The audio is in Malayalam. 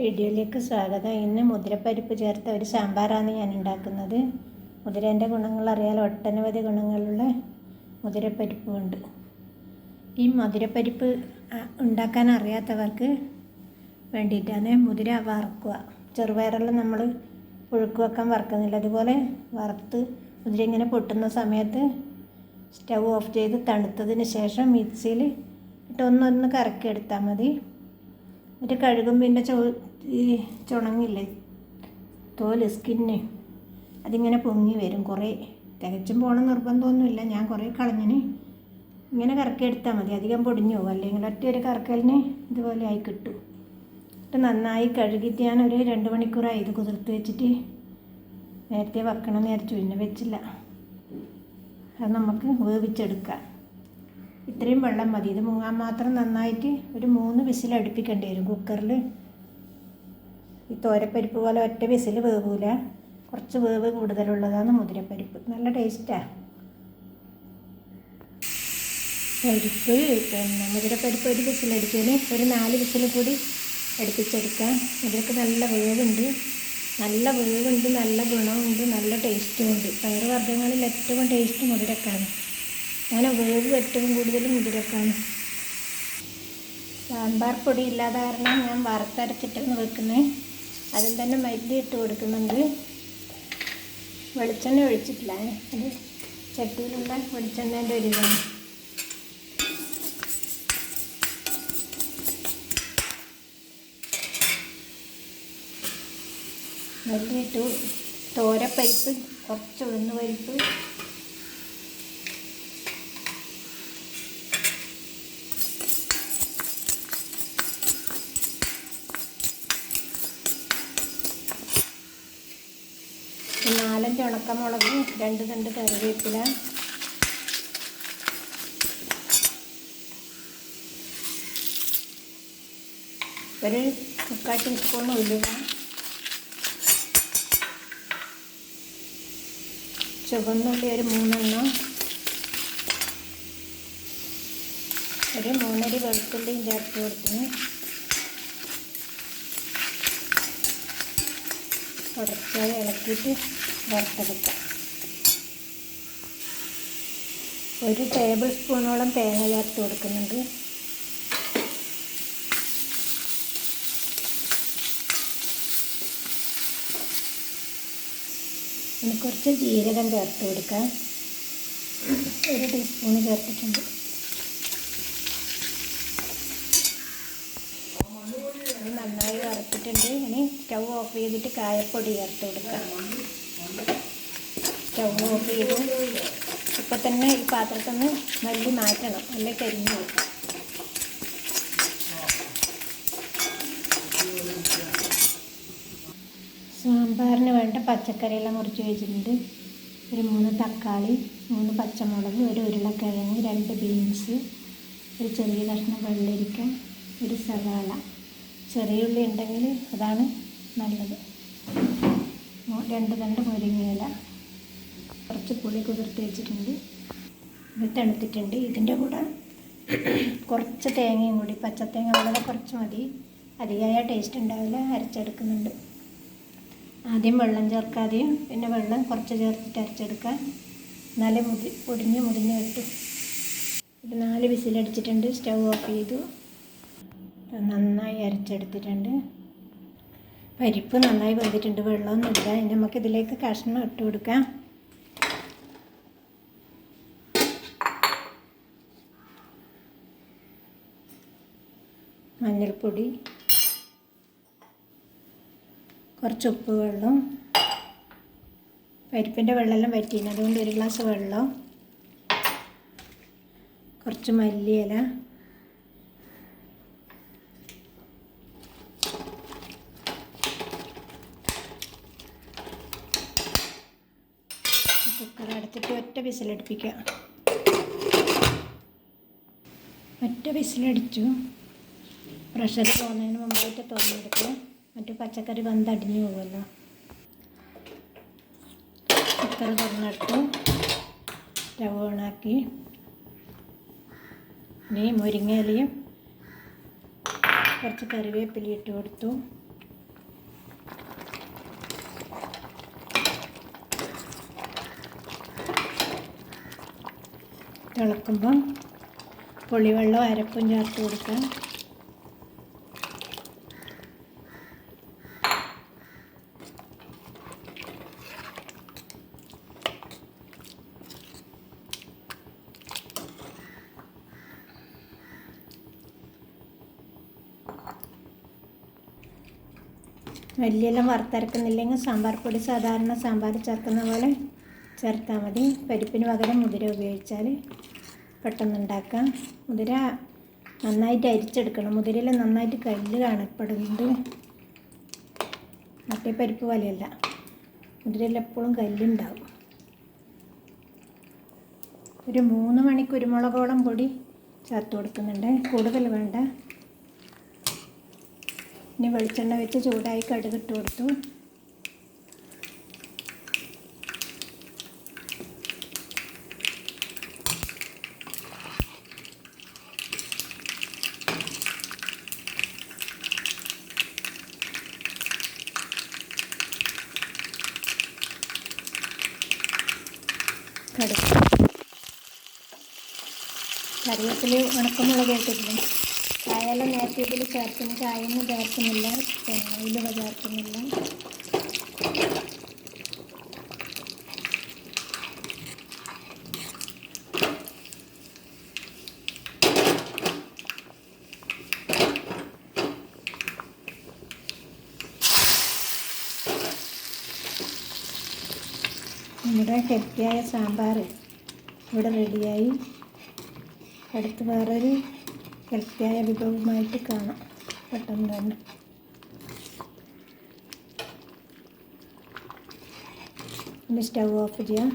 വീഡിയോയിലേക്ക് സ്വാഗതം. ഇന്ന് മുതിരപ്പരിപ്പ് ചേർത്ത ഒരു സാമ്പാറാണ് ഞാൻ ഉണ്ടാക്കുന്നത്. മുതിരേന്റെ ഗുണങ്ങൾ ഒട്ടനവധി ഗുണങ്ങളുള്ള മുതിരപ്പരിപ്പുണ്ട് ഈ മുതിരപ്പരിപ്പ് ഉണ്ടാക്കാൻ അറിയാത്തവർക്ക് വേണ്ടിയിട്ടാണ് മുതിര വറുക്കുക. ചെറുപയറെല്ലാം നമ്മൾ പുഴുക്ക് വെക്കാൻ വറുക്കുന്നില്ല. അതുപോലെ വറുത്ത് മുതിര ഇങ്ങനെ പൊട്ടുന്ന സമയത്ത് സ്റ്റവ് ഓഫ് ചെയ്ത് തണുത്തതിന് ശേഷം മിക്സിയിൽ ഇട്ട് ഒന്നൊന്ന് കറക്കി എടുത്താൽ മതി. എന്നിട്ട് കഴുകും പിന്നെ ചോ ഈ ചുണങ്ങില്ലേ? തോൽ സ്കിന്ന് അതിങ്ങനെ പൊങ്ങി വരും. കുറേ തികച്ചും പോകണം നിർബന്ധമൊന്നുമില്ല. ഞാൻ കുറേ കളഞ്ഞിന് ഇങ്ങനെ കറക്കി എടുത്താൽ മതി. അധികം പൊടിഞ്ഞു പോകും. അല്ലെങ്കിൽ ഒറ്റ ഒരു കറക്കലിന് ഇതുപോലെ ആയി കിട്ടും. എന്നിട്ട് നന്നായി കഴുകിയിട്ട് ഞാൻ ഒരു രണ്ട് മണിക്കൂറായി ഇത് കുതിർത്ത് വെച്ചിട്ട് നേരത്തെ വെക്കണം നേരത്തെ പിന്നെ വെച്ചില്ല. അത് നമുക്ക് വേവിച്ചെടുക്കാം. ഇത്രയും വെള്ളം മതി. ഇത് മുങ്ങാൻ മാത്രം നന്നായിട്ട് ഒരു മൂന്ന് വിസിൽ അടുപ്പിക്കേണ്ടി വരും കുക്കറിൽ. ഈ തോരപ്പരിപ്പ് പോലെ ഒറ്റ വിസിൽ വേവൂല. കുറച്ച് വേവ് കൂടുതലുള്ളതാണ് മുതിരപ്പരിപ്പ്. നല്ല ടേസ്റ്റാണ് പരിപ്പ് പിന്നെ മുതിരപ്പരിപ്പ് ഒരു വിസിലടിച്ചതിന് ഒരു നാല് വിസിൽ കൂടി അടുപ്പിച്ചെടുക്കാം. ഇതിലൊക്കെ നല്ല വേവുണ്ട്. നല്ല വേവുണ്ട് നല്ല ഗുണമുണ്ട് നല്ല ടേസ്റ്റും ഉണ്ട് പയറ് വർഗങ്ങളിൽ ഏറ്റവും ടേസ്റ്റ് മുതിരക്കാണ്. അങ്ങനെ വേവ് ഏറ്റവും കൂടുതൽ മുതിരക്കാണ്. സാമ്പാർ പൊടി ഇല്ലാതെ കാരണം ഞാൻ വറുത്തരച്ചിട്ടാണ് വെക്കുന്നത്. അതിൽ തന്നെ മല്ലി ഇട്ട് കൊടുക്കുന്നുണ്ട്. വെളിച്ചെണ്ണ ഒഴിച്ചിട്ടില്ല. അത് ചട്ടിയിലുള്ള വെളിച്ചെണ്ണേന്റെ ഒരു ഇതാണ് മല്ലി ഇട്ടു. തോരപ്പരിപ്പ് കുറച്ച് ഉഴുന്ന് പരിപ്പ് നാലഞ്ച് ഉണക്കമുളക് രണ്ട് രണ്ട് കറിവേപ്പില. ഒരു മുക്കാൽ ടീസ്പൂൺ ഉലുവ. ചുവന്നുള്ളി ഒരു മൂന്നെണ്ണം. ഒരു മൂന്നരി വെളുത്തുള്ളിയും ചേർത്ത് കൊടുത്തിന് കുറച്ചായി ഇളക്കിയിട്ട് വറുത്തെടുക്കാം. ഒരു ടേബിൾ സ്പൂണോളം തേങ്ങ ചേർത്ത് കൊടുക്കുന്നുണ്ട്. ഇനി കുറച്ച് ജീരകം ചേർത്ത് കൊടുക്കാം. ഒരു ടീസ്പൂൺ ചേർത്തിട്ടുണ്ട് അത് നന്നായി വറുത്തിട്ടുണ്ട്. ഇനി സ്റ്റൗ ഓഫ് ചെയ്തിട്ട് കായപ്പൊടി ചേർത്ത് കൊടുക്കാം. സ്റ്റൗ ഓഫ് ചെയ്തു ഇപ്പം തന്നെ ഈ പാത്രത്തിൽ നിന്ന് മല്ലി മാറ്റണം. അല്ലെങ്കിൽ കരിഞ്ഞു പോകും സാമ്പാറിന് വേണ്ട പച്ചക്കറിയെല്ലാം മുറിച്ച് വെച്ചിട്ടുണ്ട്. ഒരു മൂന്ന് തക്കാളി മൂന്ന് പച്ചമുളക് ഒരു ഉരുളക്കിഴങ്ങ് രണ്ട് ബീൻസ് ഒരു ചെറിയ കഷ്ണം വെള്ളരിക്ക ഒരു സവാള. ചെറിയ ഉള്ളി ഉണ്ടെങ്കിൽ അതാണ് നല്ലത്. രണ്ട് രണ്ട് മുരിങ്ങയില. കുറച്ച് പുളി കുതിർത്ത് വെച്ചിട്ടുണ്ട്. ഇത് തണുത്തിട്ടുണ്ട്. ഇതിന്റെ കൂടെ കുറച്ച് തേങ്ങയും കൂടി പച്ചത്തേങ്ങ വളരെ കുറച്ച് മതി. അധികമായ ടേസ്റ്റ് ഉണ്ടാവില്ല അരച്ചെടുക്കുന്നുണ്ട്. ആദ്യം വെള്ളം ചേർക്കാതെയും പിന്നെ വെള്ളം കുറച്ച് ചേർത്തിട്ട് അരച്ചെടുക്കാം എന്നാലേ മുതി പൊടിഞ്ഞ് മുടിഞ്ഞ് കിട്ടും. ഇത് നാല് വിസിലടിച്ചിട്ടുണ്ട് സ്റ്റൗ ഓഫ് ചെയ്തു. നന്നായി അരച്ചെടുത്തിട്ടുണ്ട്. പരിപ്പ് നന്നായി വെന്തിട്ടുണ്ട്. വെള്ളമൊന്നുമില്ല. ഇനി നമുക്ക് ഇതിലേക്ക് കഷ്ണം ഇട്ട് കൊടുക്കാം. മഞ്ഞൾപ്പൊടി കുറച്ച് ഉപ്പ് വെള്ളം പരിപ്പിന്റെ വെള്ളമെല്ലാം വറ്റിയിരുന്നു അതുകൊണ്ട് ഒരു ഗ്ലാസ് വെള്ളം കുറച്ച് മല്ലിയില അടച്ചിട്ട് ഒറ്റ വിസിലടുപ്പിക്കുക ഒറ്റ വിസിലടിച്ചു. പ്രഷർ പോകുന്നതിന് മുമ്പായിട്ട് തുറന്നെടുക്കുക മറ്റു പച്ചക്കറി വന്നടിഞ്ഞു പോകുമല്ലോ കുക്കർ തുറന്നെടുത്തു. സ്റ്റവ് ഓണാക്കി. ഇനി മുരിങ്ങയിലയും കുറച്ച് കറിവേപ്പില ഇട്ട് കൊടുത്തു. ഇളക്കുമ്പം പുളിവെള്ളം അരപ്പും ചേർത്ത് കൊടുക്കാം വലിയെല്ലാം വറുത്തരക്കുന്നില്ലെങ്കിൽ സാമ്പാർ പൊടി സാധാരണ സാമ്പാർ ചേർക്കുന്ന പോലെ ചേർത്താൽ മതി. പരിപ്പിന് പകരം മുതിര ഉപയോഗിച്ചാൽ പെട്ടെന്ന് ഉണ്ടാക്കാം മുതിര നന്നായിട്ട് അരിച്ചെടുക്കണം. മുതിരയിൽ നന്നായിട്ട് കല്ല് കാണപ്പെടുന്നുണ്ട് മറ്റേ പരിപ്പ് പോലെയല്ല. മുതിരയിൽ എപ്പോഴും കല്ലുണ്ടാവും. ഒരു മൂന്ന് മണി കുരുമുളകോളം പൊടി ചേർത്ത് കൊടുക്കുന്നുണ്ട്. കൂടുതൽ വേണ്ട. ഇനി വെളിച്ചെണ്ണ വെച്ച് ചൂടായി കടുകിട്ട് കൊടുത്തു. കടുക്. കറിവേപ്പില ഉണക്കമുളക് ഇട്ടിട്ടുണ്ട്. കായെല്ലാം നേരത്തെ ഇതിൽ ചേർക്കുന്നു. കായൊന്നും ചേർക്കുന്നില്ല. പിന്നെ ചേർക്കുന്നില്ല. നമ്മുടെ ഹെൽത്തിയായ സാമ്പാർ ഇവിടെ റെഡിയായി. അടുത്ത് വേറൊരു ഹെൽത്തിയായ വിഭവമായിട്ട് കാണാം. പെട്ടെന്ന് തന്നെ. ഇനി സ്റ്റവ് ഓഫ് ചെയ്യാം.